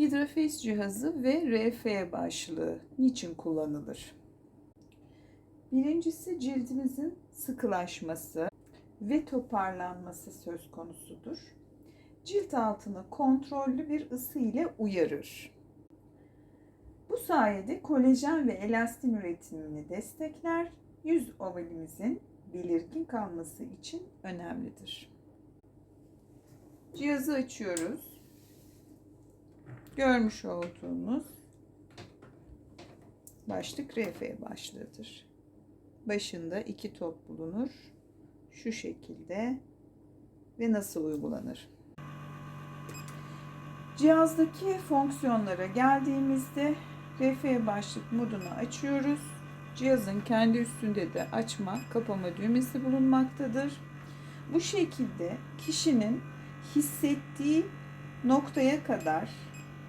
Hidrafez cihazı ve RF başlığı niçin kullanılır? Birincisi cildimizin sıkılaşması ve toparlanması söz konusudur. Cilt altını kontrollü bir ısı ile uyarır. Bu sayede kolajen ve elastin üretimini destekler, yüz ovalimizin belirgin kalması için önemlidir. Cihazı açıyoruz. Görmüş olduğunuz başlık RF başlığıdır. Başında iki top bulunur. Şu şekilde ve nasıl uygulanır? Cihazdaki fonksiyonlara geldiğimizde RF başlık modunu açıyoruz. Cihazın kendi üstünde de açma, kapama düğmesi bulunmaktadır. Bu şekilde kişinin hissettiği noktaya kadar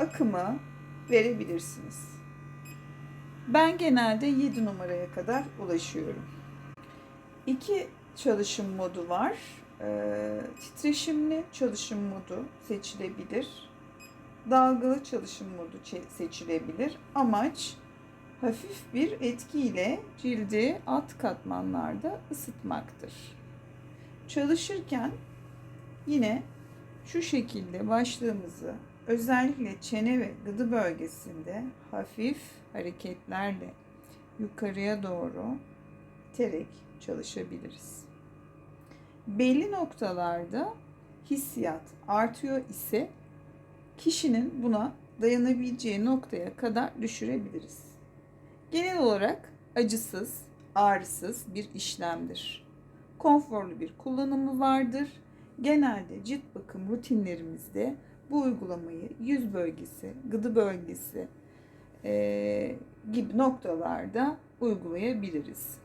akımı verebilirsiniz. Ben genelde 7 numaraya kadar ulaşıyorum. İki çalışım modu var. Ee, titreşimli çalışım modu seçilebilir. Dalgalı çalışım modu seçilebilir. Amaç hafif bir etkiyle cildi alt katmanlarda ısıtmaktır. Çalışırken yine şu şekilde başlığımızı özellikle çene ve gıdı bölgesinde hafif hareketlerle yukarıya doğru iterek çalışabiliriz. Belli noktalarda hissiyat artıyor ise kişinin buna dayanabileceği noktaya kadar düşürebiliriz. Genel olarak acısız, ağrısız bir işlemdir. Konforlu bir kullanımı vardır. Genelde cilt bakım rutinlerimizde bu uygulamayı yüz bölgesi, gıdı bölgesi e, gibi noktalarda uygulayabiliriz.